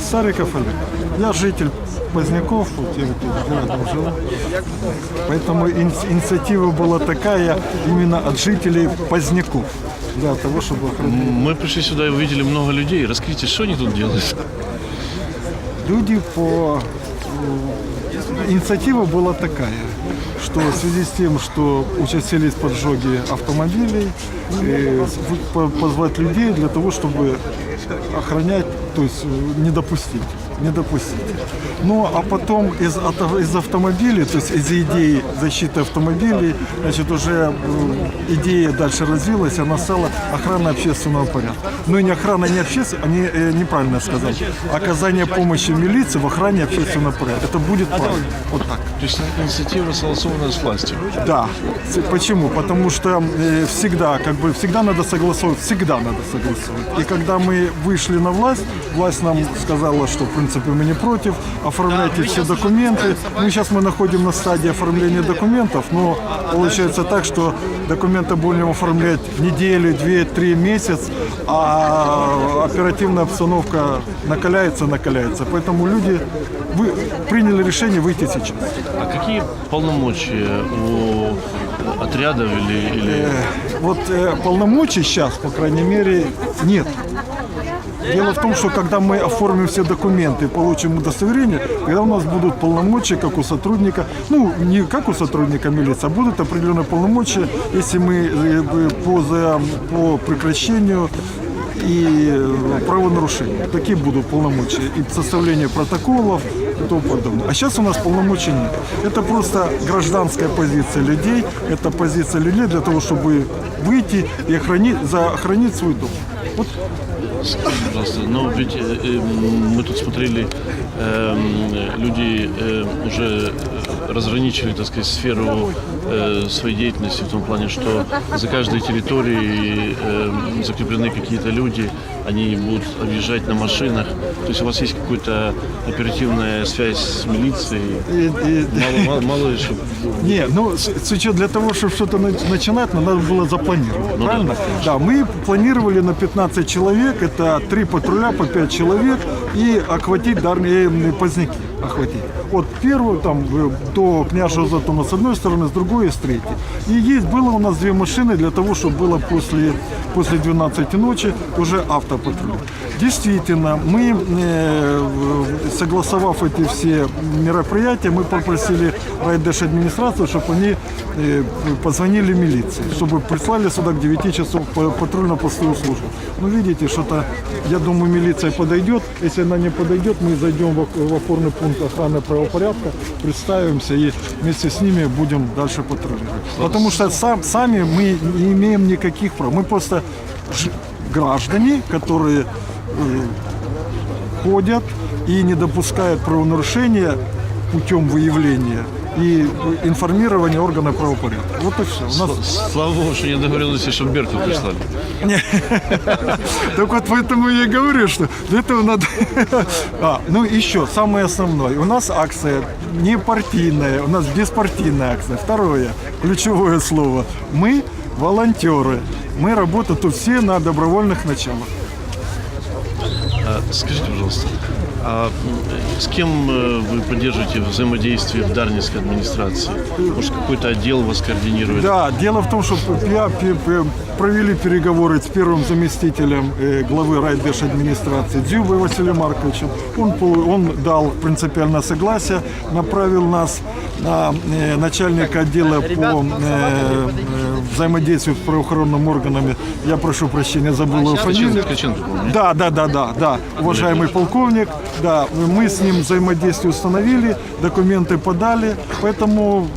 Сариков. Я житель Поздняков, вот я рядом живу. Поэтому ини- инициатива была такая именно от жителей Поздняков. Для того, чтобы охранять. Мы пришли сюда и увидели много людей. Расскажите, что они тут делают? Люди по... э, Инициатива была такая, что в связи с тем, что участились поджоги автомобилей, э, позвать людей для того, чтобы охранять, то есть э, не допустить. Не допустить. Ну, а потом из, из автомобилей, то есть из идеи защиты автомобилей, значит, уже э, идея дальше развилась, она стала охрана общественного порядка. Ну, и не охрана, не общественного, они э, неправильно сказал, оказание помощи милиции в охране общественного порядка. Это будет правильно. Вот так. То есть инициатива согласована с властью. Да. Почему? Потому что э, всегда, как бы, всегда надо согласовывать, всегда надо согласовывать. И когда мы вышли на власть, власть нам сказала, что, в принципе, мы не против, оформляйте все документы. Ну, сейчас мы находим на стадии оформления документов, но получается так, что документы будем оформлять неделю, две, три месяц, а оперативная обстановка накаляется, накаляется. Поэтому люди вы, приняли решение выйти сейчас. А какие полномочия у отрядов или, или... Вот э, полномочий сейчас, по крайней мере, нет. Дело в том, что когда мы оформим все документы получим удостоверение, когда у нас будут полномочия, как у сотрудника, ну, не как у сотрудника милиции, а будут определенные полномочия, если мы э, бы по, за- по прекращению и э, правонарушения. Такие будут полномочия. И составление протоколов и тому подобное. А сейчас у нас полномочий нет. Это просто гражданская позиция людей. Это позиция людей для того, чтобы выйти и охранить, за, охранить свой дом. Вот Пожалуйста, но ведь э, э, мы тут смотрели, эм, люди э, уже э, разграничили, так сказать, сферу э, своей деятельности в том плане, что за каждой территорией э, закреплены какие-то люди, они будут объезжать на машинах. То есть у вас есть какая-то оперативная связь с милицией? Мало, мало, мало ли, что... Не, ну, с, с учетом для того, чтобы что-то на- начинать, надо было запланировать, Ну да, правильно? Да, мы планировали на 15 человек, это три патруля по 5 человек, и охватить дарные поздняки, охватить. От первого там до княжего Затона с одной стороны, с другой и с третьей. И есть, было у нас две машины для того, чтобы было после, после 12 ночи уже автопатруль. Действительно, мы, согласовав эти все мероприятия, мы попросили райдеш администрацию, чтобы они позвонили милиции, чтобы прислали сюда к 9 часов па- патрульно-постовую службу. Ну, видите, что-то, я думаю, милиция подойдет. Если она не подойдет, мы зайдем в, опорный пункт охраны правопорядка, представимся и вместе с ними будем дальше патрулировать. Потому что сам, сами мы не имеем никаких прав. Мы просто граждане, которые э, ходят и не допускают правонарушения путем выявления и информирования органа правопорядка. Вот и все. У нас... Слава Богу, что не договорились, чтобы Беркут прислали. Так вот поэтому я и говорю, что для этого надо... А, ну еще, самое основное. У нас акция не партийная, у нас беспартийная акция. Второе, ключевое слово. Мы волонтеры. Мы работаем тут все на добровольных началах. А, Скажите, пожалуйста, а с кем э, вы поддерживаете взаимодействие в Дарницкой администрации? Может, какой-то отдел вас координирует? Да, дело в том, что я провели переговоры с первым заместителем э, главы райдеш администрации Дзюбой Василием Марковичем. Он, он дал принципиальное согласие, направил нас на э, начальника отдела по взаимодействию с правоохранными органами. Я прошу прощения, забыл его фамилию. Да, да, да, да, да. Уважаемый полковник, да, мы с ним взаимодействие установили, документы подали, поэтому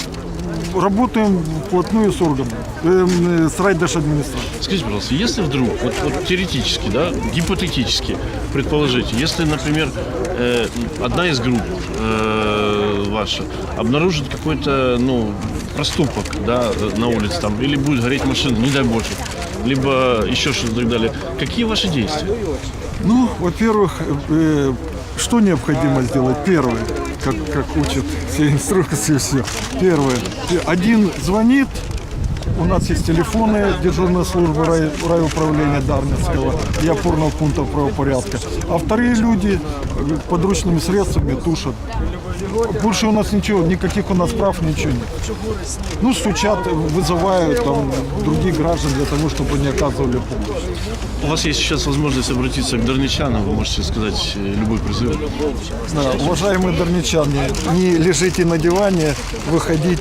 работаем вплотную с органом, эм, э, с райдеш администрацией. Скажите, пожалуйста, если вдруг, вот, вот теоретически, да, гипотетически, предположите, если, например, э, одна из групп э, ваша обнаружит какой-то, ну, проступок, да, э, на улице там, или будет гореть машина, не дай боже, либо еще что-то и так далее, какие ваши действия? Ну, во-первых, э, что необходимо сделать? Первое, как, как учат все инструкции, все. Первое. Один звонит, у нас есть телефоны дежурной службы рай, райуправления Дарницкого и опорного пункта правопорядка. А вторые люди э, подручными средствами тушат. Больше у нас ничего, никаких у нас прав, ничего нет. Ну, стучат, вызывают там других граждан для того, чтобы они оказывали помощь. У вас есть сейчас возможность обратиться к дарничанам, вы можете сказать э, любой призыв. Да, уважаемые дарничане, не лежите на диване, выходите.